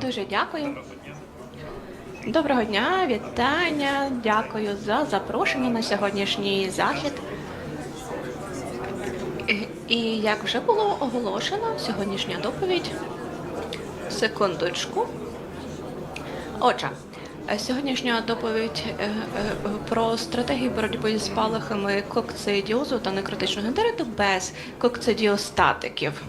Дуже дякую. Доброго дня, вітання. Дякую за запрошення на сьогоднішній захід. І- як вже було оголошено, сьогоднішня доповідь. Секундочку. Отже, сьогоднішня доповідь е, е, про стратегію боротьби з спалахами кокцидіозу та некротичного ентериту без кокцидіостатиків.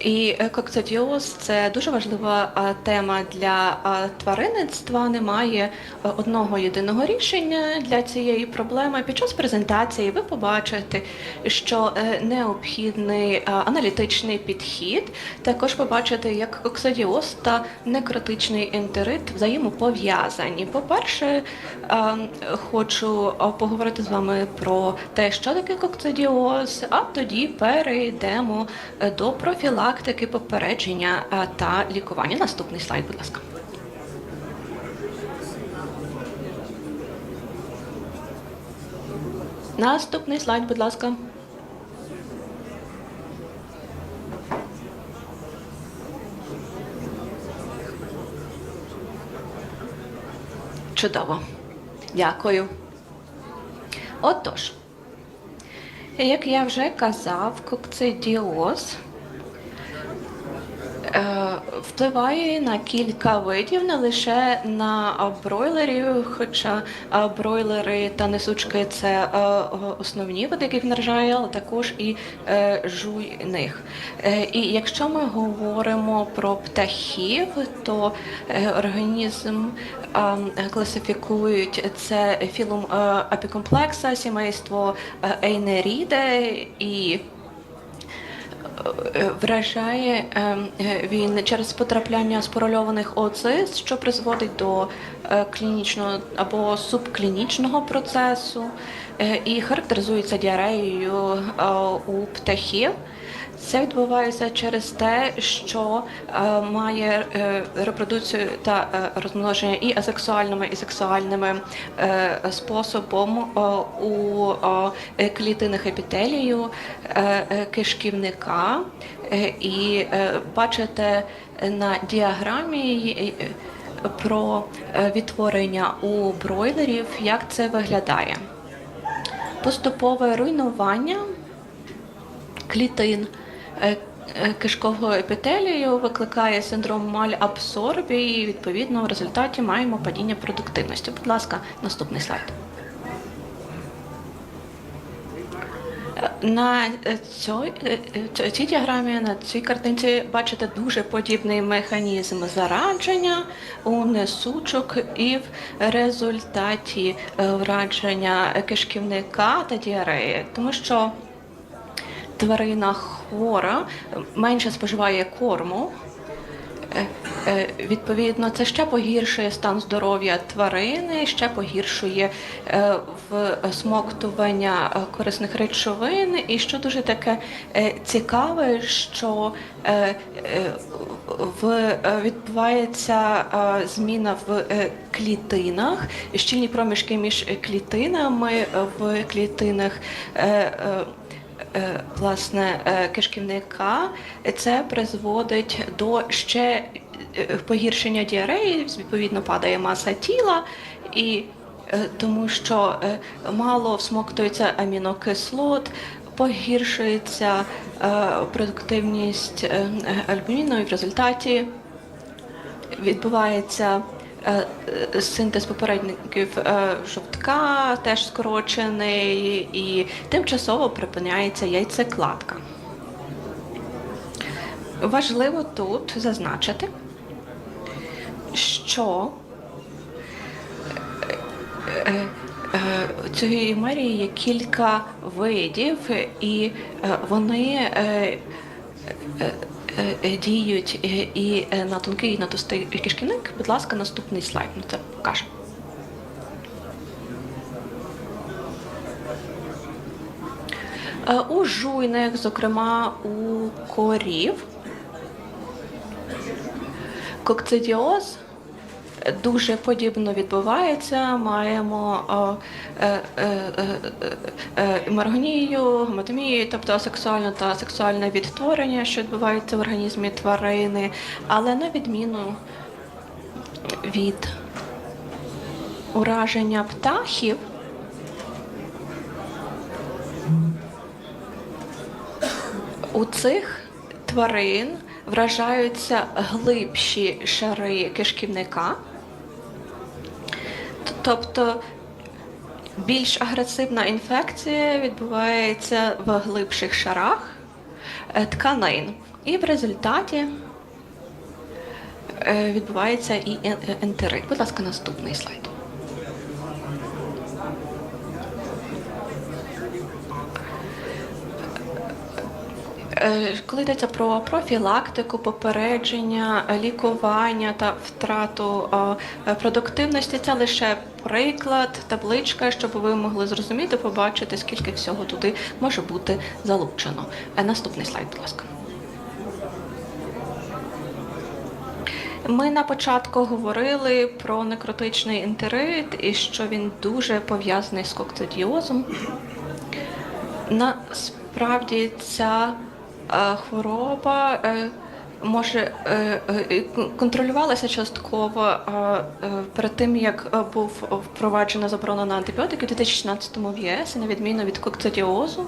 І е, кокцидіоз – це дуже важлива тема для тваринництва. Немає е, одного єдиного рішення для цієї проблеми. Під час презентації ви побачите, що е, необхідний аналітичний підхід. Також побачите, як кокцидіоз та некротичний ентерит взаємопов'язані. По-перше, хочу поговорити з вами про те, що таке кокцидіоз, а тоді перейдемо е, до профілактики, попередження е, та лікування. Наступний слайд, будь ласка. Наступний слайд, будь ласка. Чудово. Дякую. Отож, як я вже казав, кокцидіоз впливає на кілька видів, не лише на бройлерів, хоча а, бройлери та несучки це е, е, основні види, яких наражає, але також і е, жуйних. Е, І якщо ми говоримо про птахів, то е, організм класифікують це філум е, апікомплекса, сімейство е, Ейнеріде і Е, Вражає е, е, він через потрапляння спорольованих оциз, що призводить до е, клінічного або субклінічного процесу е, і характеризується діареєю е, у птахів. Це відбувається через те, що е, має е, репродукцію та е, розмноження і асексуальними, і сексуальними е, способом е, у е, клітинах епітелію е, е, кишківника. Е, і е, бачите на діаграмі е, про е, відтворення у бройлерів, як це виглядає. Поступове руйнування клітин е, е, кишкового епітелію викликає синдром малябсорбії. і, Відповідно, в результаті маємо падіння продуктивності. Будь ласка, наступний слайд. Е, На е, цій, е, е, цій діаграмі, на цій картинці бачите дуже подібний механізм зарадження у несучок і в результаті е, врадження кишківника та діареї, тому що тварина хвора менше споживає корму. Е, е, Відповідно, це ще погіршує стан здоров'я тварини, ще погіршує е, всмоктування корисних речовин. І що дуже таке цікаве, що відбувається зміна в клітинах, щільні проміжки між клітинами в клітинах. Е, власне е, кишківника, це призводить до ще е, погіршення діареї, відповідно падає маса тіла. І тому що мало всмоктується амінокислот, погіршується продуктивність альбуміну і в результаті відбувається синтез попередників е, жовтка, теж скорочений, і тимчасово припиняється яйцекладка. Важливо тут зазначити, що е, е, цієї мерії є кілька видів, і е, вони е, е, е, діють е, і е, на тонкий, і на товстий кишківник. Будь ласка, наступний слайд на це покаже. Е, У жуйних, зокрема у корів, кокцидіоз дуже подібно відбувається. Маємо е, е, е, маргонію, гематомію, тобто асексуальне та сексуальне відтворення, що відбувається в організмі тварини, але на відміну від ураження птахів. У цих тварин вражаються глибші шари кишківника, тобто більш агресивна інфекція відбувається в глибших шарах е, тканин. І в результаті е, відбувається і ен- ентерит. Будь ласка, наступний слайд. Коли йдеться про профілактику, попередження, е, лікування та втрату е, продуктивності, це лише приклад, табличка, щоб ви могли зрозуміти, побачити, скільки всього туди може бути залучено. Е, Наступний слайд, будь ласка. Ми на початку говорили про некротичний ентерит і що він дуже пов'язаний з кокцидіозом. Насправді ця е, хвороба е, може е, е, кон- контролювалася частково перед тим, як був впроваджена заборона на антибіотики у 2016 в ЄС, на відміну від кокцидіозу.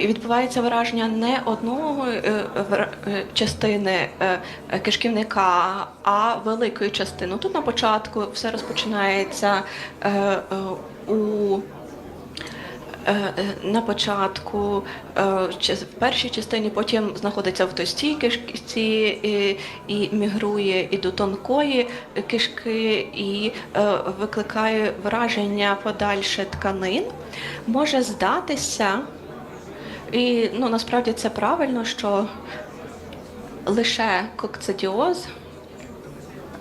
Відбувається вираження не одного частини кишківника, а великої частини. Тут на початку все розпочинається у на початку е, в першій частині, потім знаходиться в товстій кишці і, і мігрує і до тонкої кишки, і е, викликає враження подальше тканин. Може здатися, і ну, насправді це правильно, що лише кокцидіоз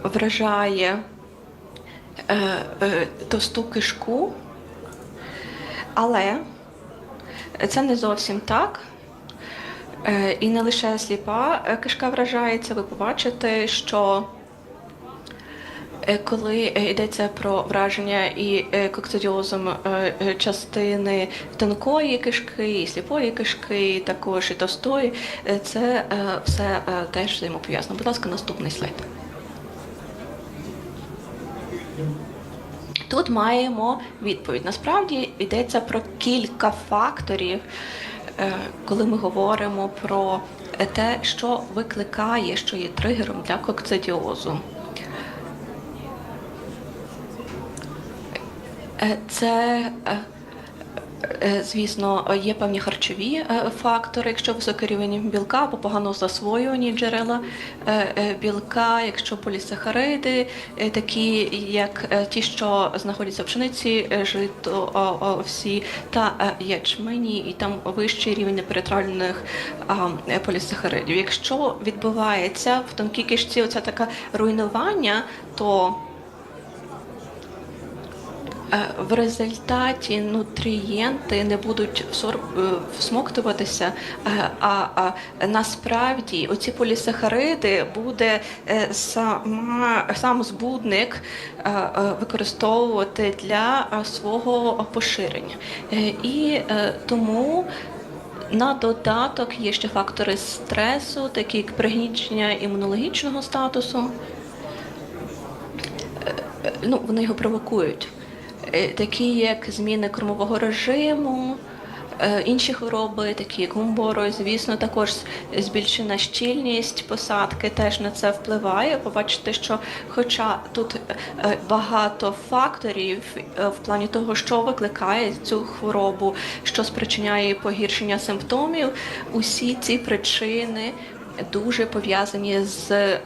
вражає е, е, кишку, але це не зовсім так. Е, І не лише сліпа е, кишка вражається, ви побачите, що е, коли йдеться про враження і кокцидіозом е, частини тонкої кишки, і сліпої кишки, і також і товстої, е, це все теж взаємопов'язано. Будь ласка, наступний слайд. Тут маємо відповідь. Насправді йдеться про кілька факторів, е, коли ми говоримо про те, що викликає, що є тригером для кокцидіозу. Е, Це, е, звісно, є певні харчові е, фактори, якщо високий рівень білка або погано засвоювані джерела е, е, білка, якщо полісахариди, е, такі як е, ті, що знаходяться в пшениці, е, жито, овсі та е, ячмені, і там вищий рівень неперетравлених е, полісахаридів. Якщо відбувається в тонкій кишці оця така руйнування, то Е, В результаті нутрієнти не будуть е, всмоктуватися, е, а, а насправді оці полісахариди буде е, сама, сам збудник е, е, використовувати для е, свого поширення. Е, І е, тому на додаток є ще фактори стресу, такі як пригнічення імунологічного статусу ну, вони його провокують. Е, Такі як зміни кормового режиму, е, інші хвороби, такі як гумборо, звісно, також збільшена щільність посадки теж на це впливає. Побачите, що хоча тут е, багато факторів в плані того, що викликає цю хворобу, що спричиняє погіршення симптомів, усі ці причини дуже пов'язані з е,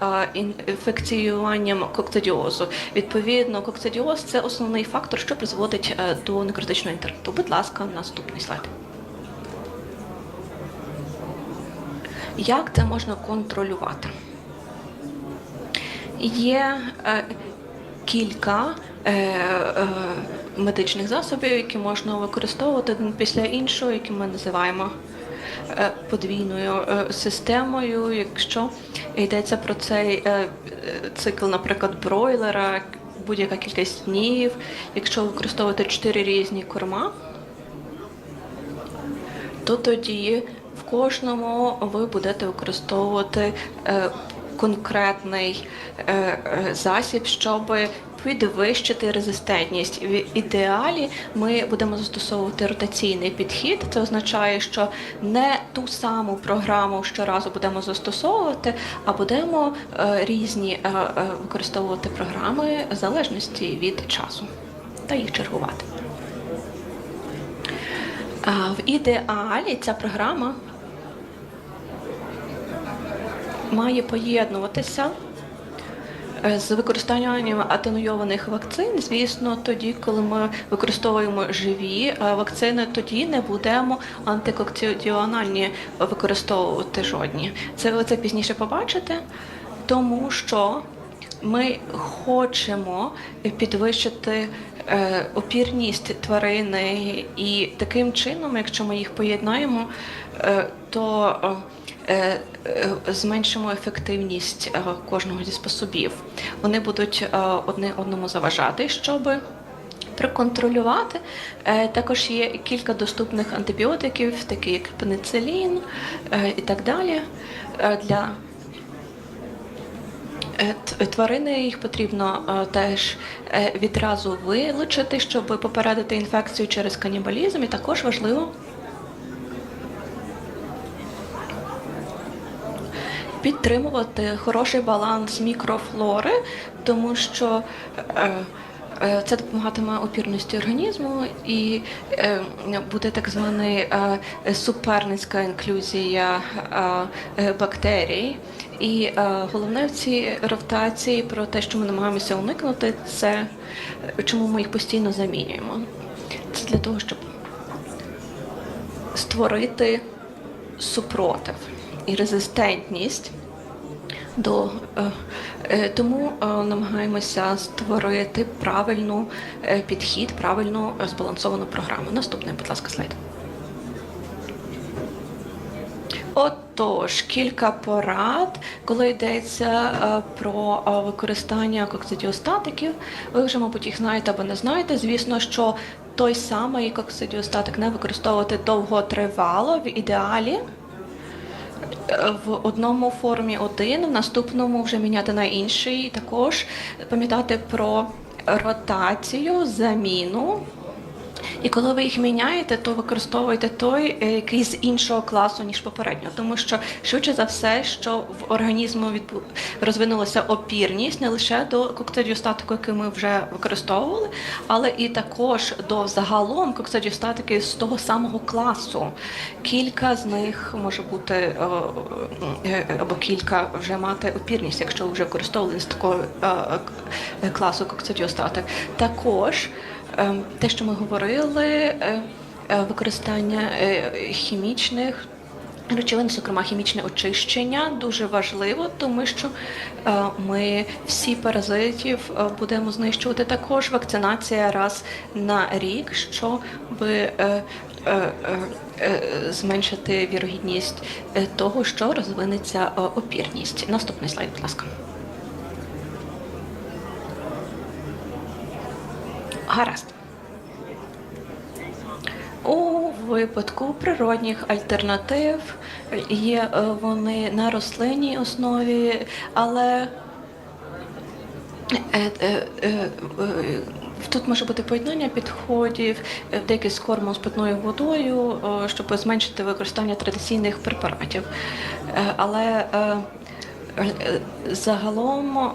інфекціюванням кокцидіозу. Відповідно, кокцидіоз це основний фактор, що призводить е, до некротичного інтернету. Будь ласка, наступний слайд. Як це можна контролювати? Є е, кілька е, е, медичних засобів, які можна використовувати після іншого, які ми називаємо подвійною е, системою, якщо йдеться про цей е, е, цикл, наприклад, бройлера, будь-яка кількість днів, якщо використовувати чотири різні корма, то тоді в кожному ви будете використовувати е, конкретний е, е, засіб, щоб підвищити резистентність. В ідеалі ми будемо застосовувати ротаційний підхід. Це означає, що не ту саму програму щоразу будемо застосовувати, а будемо е, різні е, е, використовувати програми в залежності від часу та їх чергувати. В ідеалі ця програма має поєднуватися з використанням атенуйованих вакцин. Звісно, тоді, коли ми використовуємо живі е, вакцини, тоді не будемо антикокціональні використовувати жодні. Це ви це пізніше побачите, тому що ми хочемо підвищити е, опірність тварини, і таким чином, якщо ми їх поєднаємо, е, то е, е, зменшимо ефективність е, кожного зі способів. Вони будуть е, одне одному заважати, щоб проконтролювати. Е, Також є кілька доступних антибіотиків, такі як пеницилін е, і так далі. е, Для Е, Тварини їх потрібно е, теж е, відразу вилучити, щоб попередити інфекцію через канібалізм. І також важливо підтримувати хороший баланс мікрофлори, тому що е, е, це допомагатиме опірності організму і е, буде так звана суперницька інклюзія бактерій. І головне в цій ротації про те, що ми намагаємося уникнути, це чому ми їх постійно замінюємо. Це для того, щоб створити супротив і резистентність до е, е, тому е, намагаємося створити правильну підхід, правильну збалансовану програму. Наступний, будь ласка, слайд. Отож, кілька порад, коли йдеться про використання коксидіостатиків. Ви вже, мабуть, їх знаєте або не знаєте. Звісно, що той самий коксидіостатик не використовувати довготривало в ідеалі. В одному формі один, в наступному вже міняти на інший. Також пам'ятати про ротацію, заміну. І коли ви їх міняєте, то використовуйте той, е, який з іншого класу, ніж попередньо. Тому що швидше за все, що в організму відбу... розвинулася опірність не лише до коктейлю-статику, який ми вже використовували, але і також до загалом коктейлю-статики з того самого класу. Кілька з них може бути е, е, або кілька вже мати опірність, якщо вже використовували з такого класу коктейлю-статик. Також те, що ми говорили, е, е, використання е, хімічних речовин, зокрема хімічне очищення, дуже важливо, тому що ми всі паразитів будемо знищувати. Також вакцинація раз на рік, щоб зменшити вірогідність того, що розвинеться опірність. Наступний слайд, будь ласка. Гаразд. У випадку природних альтернатив є е, вони на рослинній основі, але е, е, тут може бути поєднання підходів, деякі з кормом з питною водою, щоб зменшити використання традиційних препаратів. Але загалом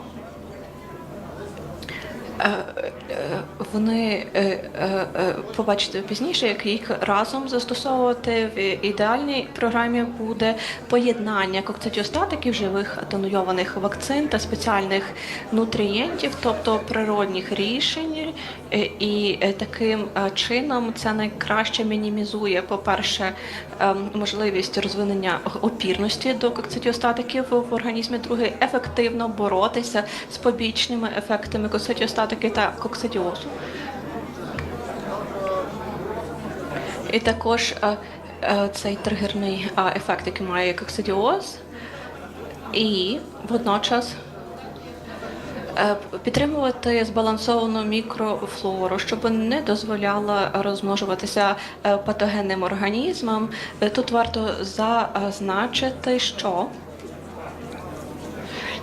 Вони е, е, е, побачите пізніше, як їх разом застосовувати в ідеальній програмі буде поєднання коктейльостатиків, живих атонуйованих вакцин та спеціальних нутрієнтів, тобто природних рішень, і е, таким е, чином це найкраще мінімізує, по-перше, ем, можливість розвинення опірності до коктейльостатиків в організмі. Друге, ефективно боротися з побічними ефектами коктейльостатики та коксидіозу. І також е, е, цей тригерний е, ефект, який має коксидіоз, і водночас е, підтримувати збалансовану мікрофлору, щоб не дозволяла розмножуватися е, патогенним організмам. Е, Тут варто зазначити, що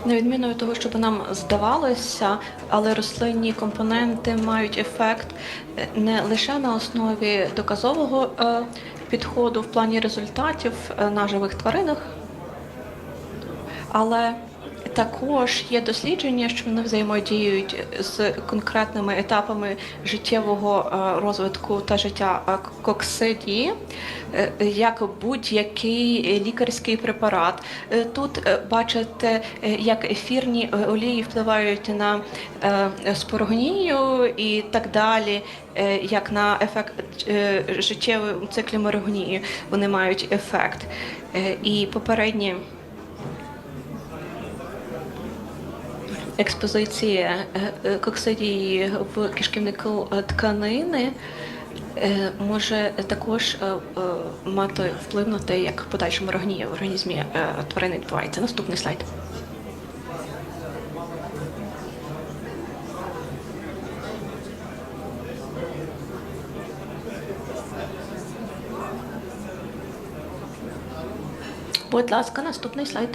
на відміну від того, щоб нам здавалося, але рослинні компоненти мають ефект е, не лише на основі доказового е, підходу в плані результатів е, на живих тваринах, але також є дослідження, що вони взаємодіють з конкретними етапами життєвого е, розвитку та життя е, коксидії, е, як будь-який лікарський препарат. Тут бачите, як ефірні олії впливають на спорогнію і так далі, як на ефект життєвий циклі морогнії вони мають ефект. І попередні експозиція е, е, коксидії в кишківнику е, тканини може також мати вплив на те, як подальша морогнія в організмі тварини відбувається. Наступний слайд. Будь ласка, наступний слайд.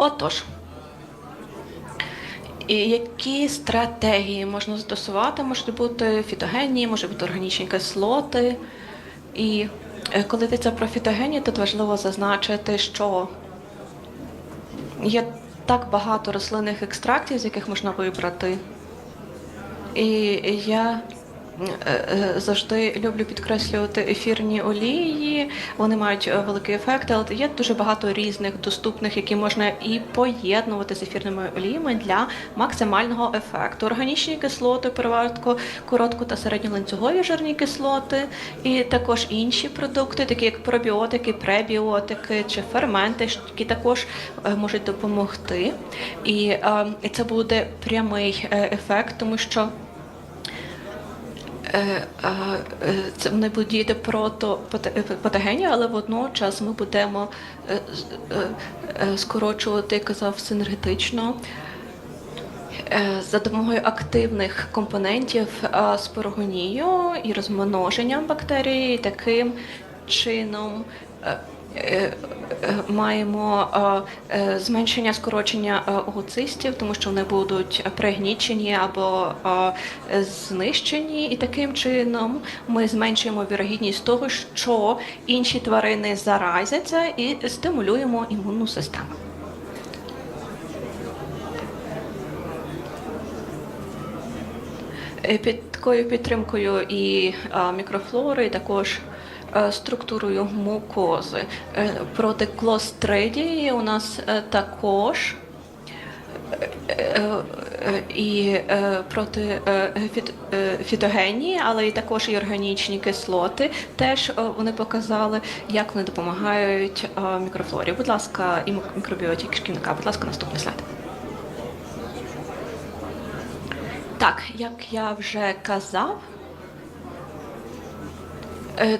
Отож, які стратегії можна застосувати? Можуть бути фітогенні, можуть бути органічні кислоти. І е, коли йдеться про фітогенні, тут важливо зазначити, що є так багато рослинних екстрактів, з яких можна вибрати. І я завжди люблю підкреслювати ефірні олії. Вони мають е, великий ефект, але є дуже багато різних доступних, які можна і поєднувати з ефірними оліями для максимального ефекту. Органічні кислоти, перевертко, коротко та середньоланцюгові жирні кислоти, і також інші продукти, такі як пробіотики, пребіотики чи ферменти, які також е, можуть допомогти. І е, і це буде прямий е, ефект, тому що. Е, е, е, Це не буде прото патогені, але водночас ми будемо е, е, е, скорочувати, як казав, синергетично е, за допомогою активних компонентів е, спорогонію і розмноженням бактерій. Таким чином е, е, е, маємо е, е, зменшення скорочення е, тому що вони будуть пригнічені або е, знищені, і таким чином ми зменшуємо вірогідність того, що інші тварини заразяться і стимулюємо імунну систему. Е, Під такою підтримкою і мікрофлори, і також е, структурою мукози. Е, Проти клостридії у нас е, також е, е, е, і е, проти е, фіт- е, фітогенії, але і також і органічні кислоти. Теж е, вони показали, як вони допомагають е, мікрофлорі. Будь ласка, і мік- мікробіоті кишківника. Будь ласка, наступний слайд. Так, як я вже казав, е,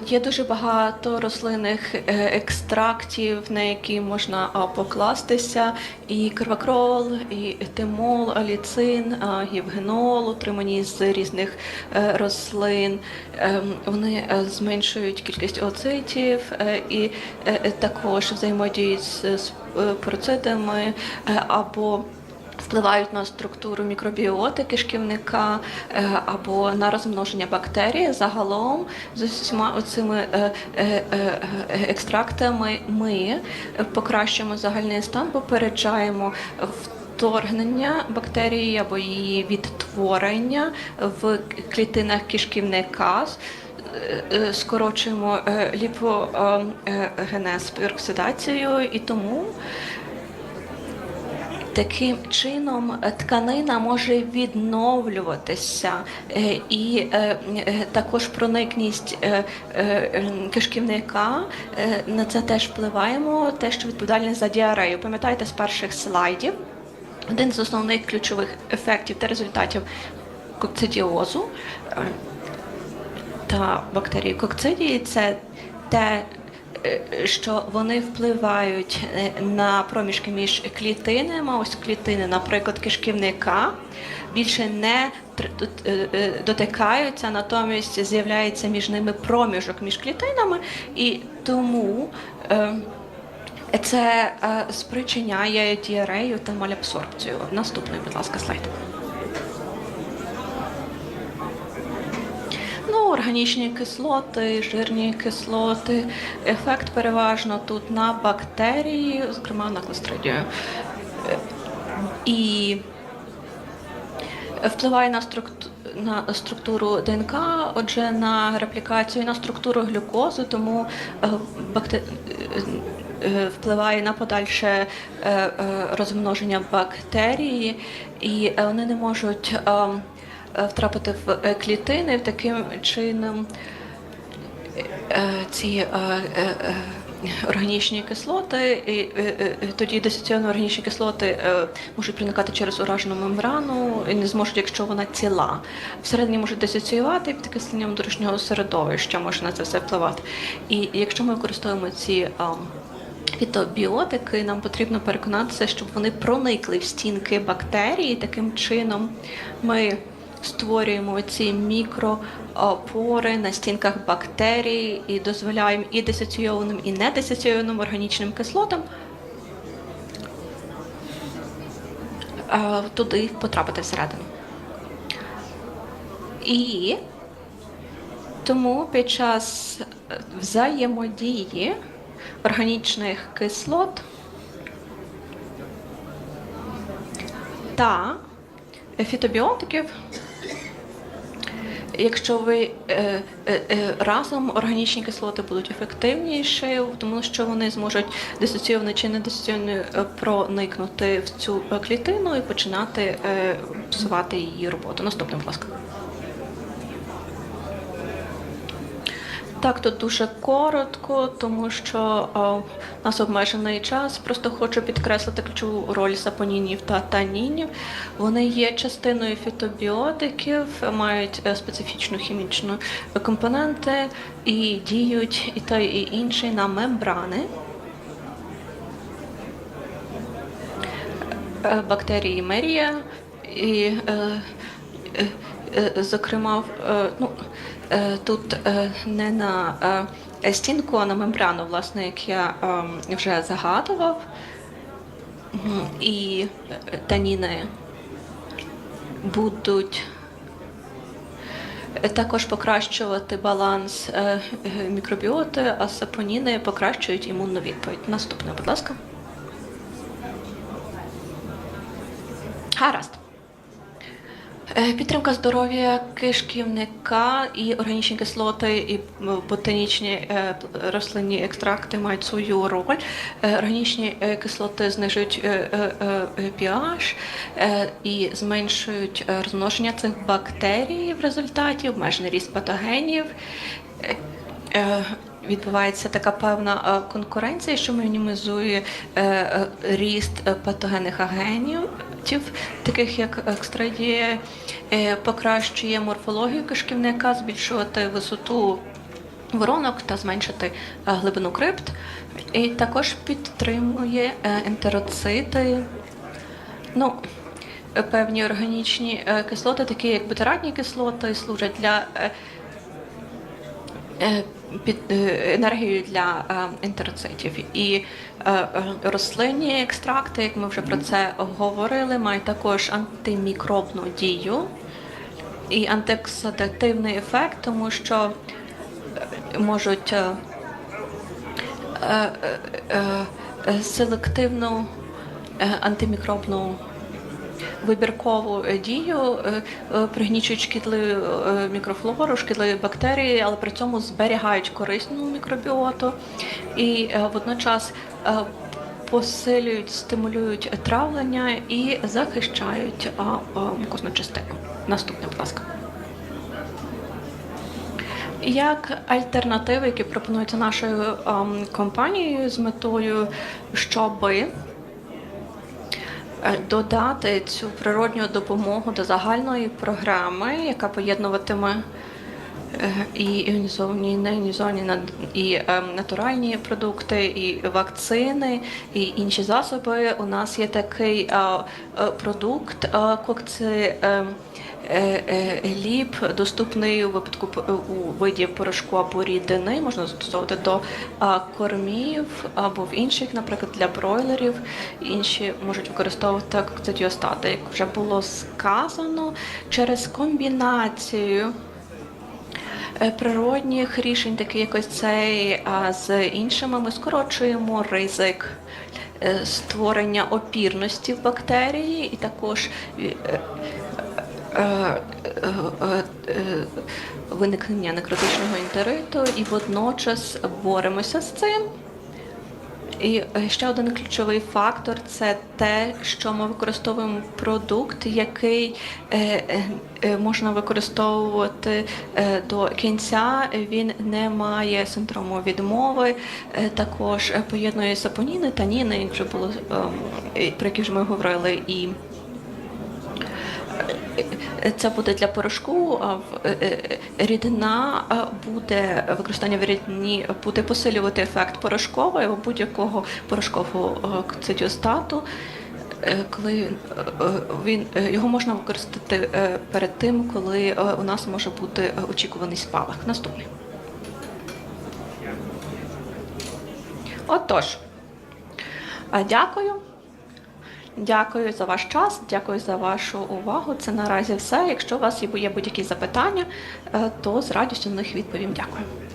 є дуже багато рослинних е, екстрактів, на які можна покластися. І кривакрол, і етимол, аліцин, гівгенол, отримані з різних е, рослин. Ем, Вони е, зменшують кількість оцитів е, і е, е, також взаємодіють з е, процитами е, або впливають на структуру мікробіоти кишківника е, або на розмноження бактерій. Загалом з усіма цими екстрактами ми покращуємо загальний стан, попереджаємо вторгнення бактерії або її відтворення в клітинах кишківника. Е, е, Скорочуємо е, ліпогенез пероксидацією і тому Таким чином тканина може відновлюватися, е, і е, е, також проникність кишківника на це теж впливаємо, те, що відповідальне за діарею. Пам'ятаєте з перших слайдів? Один з основних ключових ефектів та результатів кокцидіозу та бактерії кокцидії це те, що вони впливають е, на проміжки між клітинами. Ось клітини, наприклад, кишківника більше не е, е, дотикаються, натомість з'являється між ними проміжок між клітинами, і тому е, це е, спричиняє діарею та малябсорбцію. Наступний, будь ласка, слайд. Ну, органічні кислоти, жирні кислоти. Ефект переважно тут на бактерії, зокрема на кластридію. Е, І впливає на структуру. На структуру ДНК, отже, на реплікацію, на структуру глюкози, тому е, бакте... е, впливає на подальше е, е, розмноження бактерії, і е, вони не можуть е, е, втрапити в е, клітини таким чином. Е, ці е, е, е, органічні кислоти, і е, е, тоді дисоційні органічні кислоти е, можуть проникати через уражену мембрану і не зможуть, якщо вона ціла. Всередині можуть дисоціювати і під окисленням дорожнього середовища може на це все впливати. І якщо ми використовуємо ці Фітобіотики нам потрібно переконатися, щоб вони проникли в стінки бактерії. Таким чином ми створюємо ці мікропори на стінках бактерій і дозволяємо і дисоційованим, і недисоційованим органічним кислотам е, туди потрапити всередину. І тому під час взаємодії органічних кислот та фітобіотиків, якщо ви е, е, е, разом органічні кислоти будуть ефективніші, тому що вони зможуть дисоційовано чи недисоційовано е, проникнути в цю е, клітину і починати е, псувати її роботу. Наступним будь ласка. Так, тут дуже коротко, тому що а, у нас обмежений час. Просто хочу підкреслити ключову роль сапонінів та танінів. Вони є частиною фітобіотиків, мають е, специфічну хімічну компоненти і діють і той, і інший на мембрани. Е, Бактерії мерія і е, зокрема, ну, тут е, не на е, стінку, а на мембрану, власне, як я е, вже загадував. І е, таніни будуть е, також покращувати баланс е, е, мікробіоти, а сапоніни покращують імунну відповідь. Наступне, будь ласка. Гаразд. Е, Підтримка здоров'я кишківника і органічні кислоти, і ботанічні е, рослинні екстракти мають свою роль. Е, Органічні кислоти знижують pH і зменшують розмноження цих бактерій в результаті, обмежений ріст патогенів. Відбувається така певна конкуренція, що мінімізує ріст патогенних агенів, таких як екстрадія, е, покращує морфологію кишківника, збільшувати висоту воронок та зменшити е, глибину крипт. І також підтримує е, ентероцити. Ну, певні органічні кислоти, такі як бутиратні кислоти, служать для під е, енергією для ентероцитів. І е, е, рослинні екстракти, як ми вже про це говорили, мають також антимікробну дію і антиоксидативний ефект, тому що можуть селективну антимікробну вибіркову е, дію, е, е, пригнічують шкідливу мікрофлору, шкідливі бактерії, але при цьому зберігають корисну мікробіоту і водночас посилюють, стимулюють травлення і захищають мукозну частину. Наступне, будь ласка. Як альтернативи, які пропонуються нашою компанією з метою, щоби додати цю природню допомогу до загальної програми, яка поєднуватиме Е, І іонізовані, і неіонізовані і е, натуральні продукти, і вакцини, і інші засоби. У нас є такий е, е, продукт е, кокці. е, е, е, Ліп доступний у випадку у виді порошку або рідини, можна застосовувати до кормів або в інших, наприклад, для бройлерів. Інші можуть використовувати кокцидіостати. Як вже було сказано, через комбінацію е, природних рішень, таких як ось цей, а з іншими ми скорочуємо ризик е, створення опірності в бактерії і також е, е, е, е, е, виникнення некротичного інтериту, і водночас боремося з цим. І е, ще один ключовий фактор це те, що ми використовуємо продукт, який е, е, можна використовувати до кінця. Він не має синдрому відмови. Також поєднує сапоніни, таніни, ніни вже було ем, про які ж ми говорили, і це буде для порошку, е, е, рідина буде використання в рідині буде посилювати ефект порошкового або будь-якого порошкового цитіостату. Е, Коли він його можна використати перед тим, коли у нас може бути очікуваний спалах. Наступний. Отож, дякую. Дякую за ваш час, дякую за вашу увагу. Це наразі все. Якщо у вас є будь-які запитання, е, то з радістю на них відповім. Дякую.